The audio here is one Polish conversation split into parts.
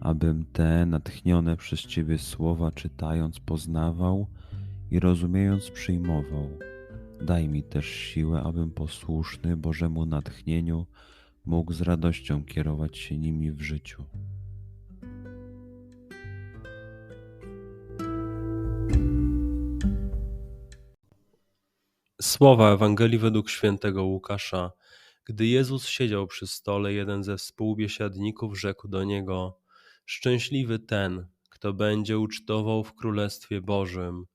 abym te natchnione przez Ciebie słowa czytając poznawał i rozumiejąc przyjmował. Daj mi też siłę, abym posłuszny Bożemu natchnieniu mógł z radością kierować się nimi w życiu. Słowa Ewangelii według świętego Łukasza. Gdy Jezus siedział przy stole, jeden ze współbiesiadników rzekł do niego: Szczęśliwy ten, kto będzie ucztował w Królestwie Bożym.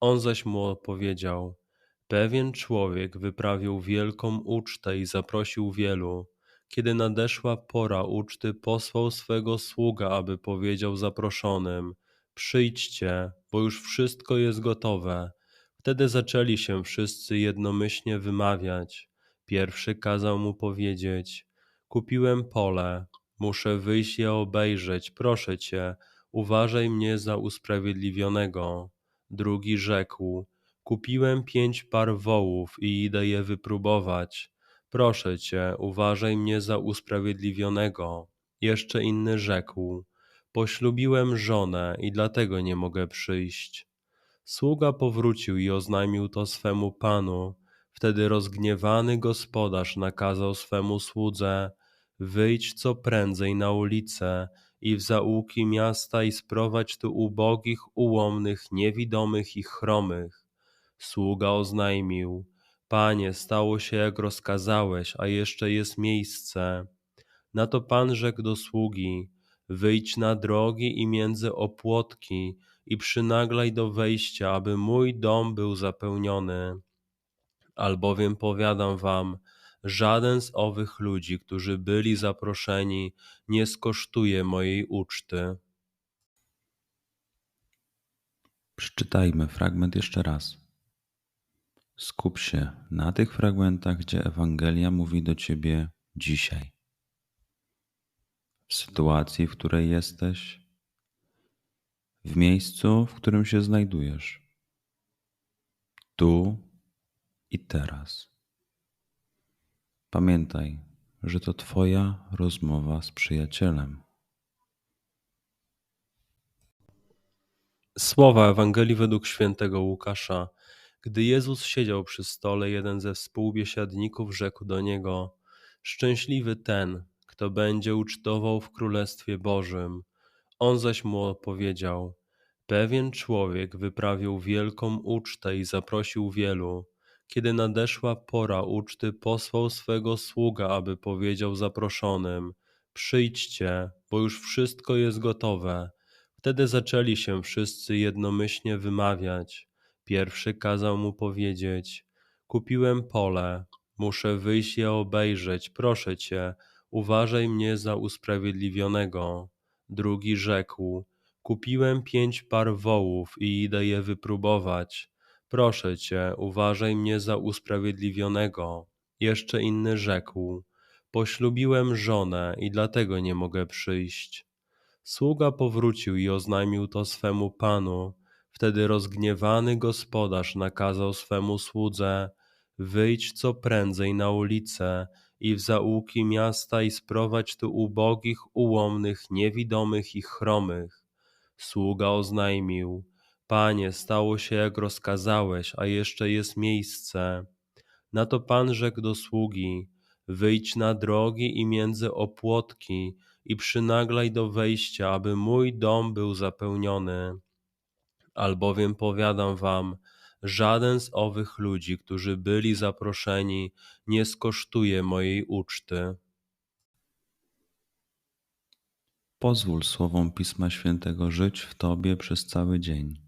On zaś mu odpowiedział: Pewien człowiek wyprawił wielką ucztę i zaprosił wielu. Kiedy nadeszła pora uczty, posłał swego sługa, aby powiedział zaproszonym: Przyjdźcie, bo już wszystko jest gotowe. Wtedy zaczęli się wszyscy jednomyślnie wymawiać. Pierwszy kazał mu powiedzieć: Kupiłem pole, Muszę wyjść je obejrzeć, proszę cię, uważaj mnie za usprawiedliwionego. Drugi rzekł: Kupiłem pięć par wołów i idę je wypróbować. Proszę cię, uważaj mnie za usprawiedliwionego. Jeszcze inny rzekł: Poślubiłem żonę i dlatego nie mogę przyjść. Sługa powrócił i oznajmił to swemu panu. Wtedy rozgniewany gospodarz nakazał swemu słudze: Wyjdź co prędzej na ulice i w zaułki miasta i sprowadź tu ubogich, ułomnych, niewidomych i chromych. Sługa oznajmił, Panie, stało się jak rozkazałeś, a jeszcze jest miejsce. Na to Pan rzekł do sługi, wyjdź na drogi i między opłotki i przynaglaj do wejścia, aby mój dom był zapełniony. Albowiem powiadam wam, Żaden z owych ludzi, którzy byli zaproszeni, nie skosztuje mojej uczty. Przeczytajmy fragment jeszcze raz. Skup się na tych fragmentach, gdzie Ewangelia mówi do ciebie dzisiaj. W sytuacji, w której jesteś, w miejscu, w którym się znajdujesz, tu i teraz. Pamiętaj, że to Twoja rozmowa z przyjacielem. Słowa Ewangelii według świętego Łukasza. Gdy Jezus siedział przy stole, jeden ze współbiesiadników rzekł do niego: Szczęśliwy ten, kto będzie ucztował w Królestwie Bożym. On zaś mu odpowiedział: Pewien człowiek wyprawił wielką ucztę i zaprosił wielu. Kiedy nadeszła pora uczty, posłał swego sługa, aby powiedział zaproszonym: Przyjdźcie, bo już wszystko jest gotowe. Wtedy zaczęli się wszyscy jednomyślnie wymawiać. Pierwszy kazał mu powiedzieć: Kupiłem pole, muszę wyjść je obejrzeć, proszę cię, uważaj mnie za usprawiedliwionego. Drugi rzekł: Kupiłem pięć par wołów i idę je wypróbować. Proszę cię, uważaj mnie za usprawiedliwionego. Jeszcze inny rzekł: Poślubiłem żonę i dlatego nie mogę przyjść. Sługa powrócił i oznajmił to swemu panu. Wtedy rozgniewany gospodarz nakazał swemu słudze: Wyjdź co prędzej na ulicę i w zaułki miasta i sprowadź tu ubogich, ułomnych, niewidomych i chromych. Sługa oznajmił: Panie, stało się jak rozkazałeś, a jeszcze jest miejsce. Na to Pan rzekł do sługi: Wyjdź na drogi i między opłotki i przynaglaj do wejścia, aby mój dom był zapełniony. Albowiem powiadam wam, żaden z owych ludzi, którzy byli zaproszeni, nie skosztuje mojej uczty. Pozwól słowom Pisma Świętego żyć w Tobie przez cały dzień.